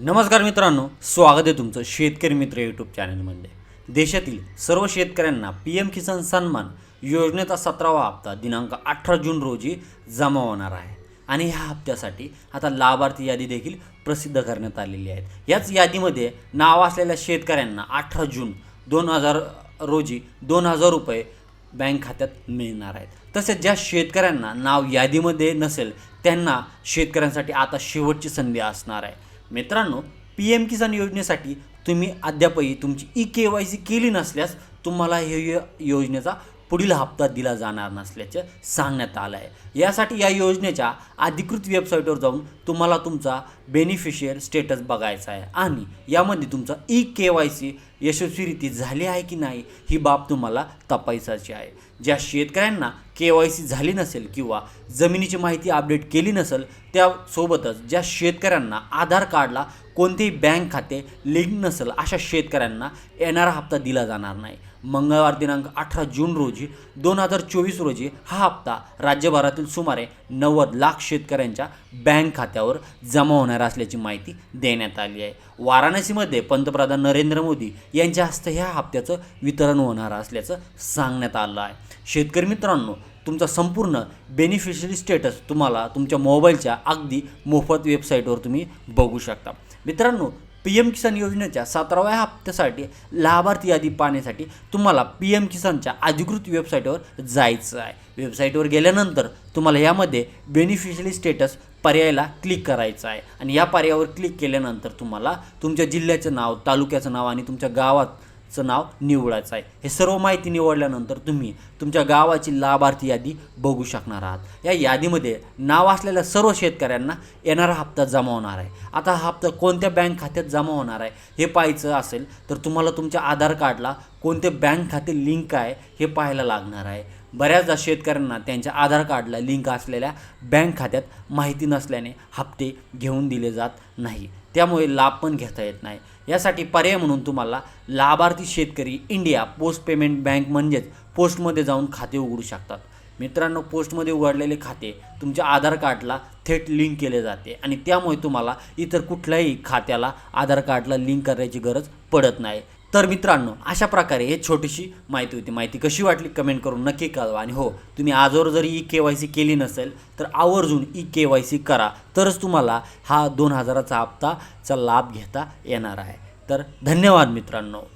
नमस्कार मित्रांनो स्वागत आहे तुमचं शेतकरी मित्र यूट्यूब चॅनलमध्ये. देशातील सर्व शेतकऱ्यांना पी एम किसान सन्मान योजनेचा सतरावा हप्ता दिनांक अठरा जून रोजी जमा होणार आहे. आणि ह्या हप्त्यासाठी आता लाभार्थी यादी देखील प्रसिद्ध करण्यात आलेली आहेत. याच यादीमध्ये नाव असलेल्या शेतकऱ्यांना अठरा जून दोन हजार रोजी दोन हजार रुपये बँक खात्यात मिळणार आहेत. तसेच ज्या शेतकऱ्यांना नाव यादीमध्ये नसेल त्यांना शेतकऱ्यांसाठी आता शेवटची संधी असणार आहे. मित्रांनो पी एम किसान योजनेसाठी तुम्ही अद्यापही तुमची ई के वाय सी केली नसल्यास तुम्हाला हे योजनेचा पुढील हप्ता दिला जाणार नसल्याचे सांगण्यात आलं आहे यासाठी या योजनेच्या अधिकृत वेबसाईटवर जाऊन तुम्हाला तुमचा बेनिफिशियल स्टेटस बघायचा आहे आणि यामध्ये तुमचा ई के वाय सी यशस्वीरित्या झाली आहे की नाही ही बाब तुम्हाला तपासायची आहे. ज्या शेतकऱ्यांना के वाय सी झाली नसेल किंवा जमिनीची माहिती अपडेट केली नसेल त्यासोबतच ज्या शेतकऱ्यांना आधार कार्डला कोणतेही बँक खाते लिंक नसेल अशा शेतकऱ्यांना येणारा हप्ता दिला जाणार नाही. मंगळवार दिनांक अठरा जून रोजी दोन हजार चोवीस रोजी हा हप्ता राज्यभरातील सुमारे नव्वद लाख शेतकऱ्यांच्या बँक खात्यावर जमा होणार असल्याची माहिती देण्यात आली आहे. वाराणसीमध्ये पंतप्रधान नरेंद्र मोदी यांच्या हस्ते ह्या हप्त्याचं वितरण होणार असल्याचं सांगण्यात आलं आहे. शेतकरी मित्रांनो तुमचा संपूर्ण बेनिफिशरी स्टेटस तुम्हाला तुमच्या मोबाईलच्या अगदी मोफत वेबसाईटवर तुम्ही बघू शकता. मित्रांनो पी एम किसान योजनेच्या सतराव्या हप्त्यासाठी लाभार्थी यादी पाहण्यासाठी तुम्हाला पी एम किसानच्या अधिकृत वेबसाईटवर जायचं आहे. वेबसाईटवर गेल्यानंतर तुम्हाला यामध्ये बेनिफिशरी स्टेटस पर्यायाला क्लिक करायचं आहे. आणि या पर्यायावर क्लिक केल्यानंतर तुम्हाला तुमच्या जिल्ह्याचं नाव तालुक्याचं नाव आणि तुमच्या गावात चं नाव निवडायचं आहे. हे सर्व माहिती निवडल्यानंतर तुम्ही तुमच्या गावाची लाभार्थी यादी बघू शकणार आहात. या यादीमध्ये नाव असलेल्या सर्व शेतकऱ्यांना येणारा हप्ता जमा होणार आहे. आता हा हप्ता कोणत्या बँक खात्यात जमा होणार आहे हे पाहायचं असेल तर तुम्हाला तुमच्या आधार कार्डला कोणते बँक खाते लिंक आहे हे पाहायला लागणार आहे. बऱ्याचदा शेतकऱ्यांना त्यांच्या आधार कार्डला लिंक असलेल्या बँक खात्यात माहिती नसल्याने हप्ते घेऊन दिले जात नाही. त्यामुळे लाभ पण घेता येत नाही. यासाठी पर्याय म्हणून तुम्हाला लाभार्थी शेतकरी इंडिया पोस्ट पेमेंट बँक म्हणजेच पोस्टमध्ये जाऊन खाते उघडू शकतात. मित्रांनो पोस्टमध्ये उघडलेले खाते तुमच्या आधार कार्डला थेट लिंक केले जाते आणि त्यामुळे तुम्हाला इतर कुठल्याही खात्याला आधार कार्डला लिंक करायची गरज पडत नाही. तर मित्रांनो अशा प्रकारे हे छोटीशी माहिती होती. माहिती कशी वाटली कमेंट करून नक्की कळवा. आणि हो तुम्ही आजवर जरी ई के वाय सी केली नसेल तर आवर्जून ई के वाय सी करा. तरच तुम्हाला हा दोन हजाराचा हप्ताचा लाभ घेता येणार आहे. तर धन्यवाद मित्रांनो.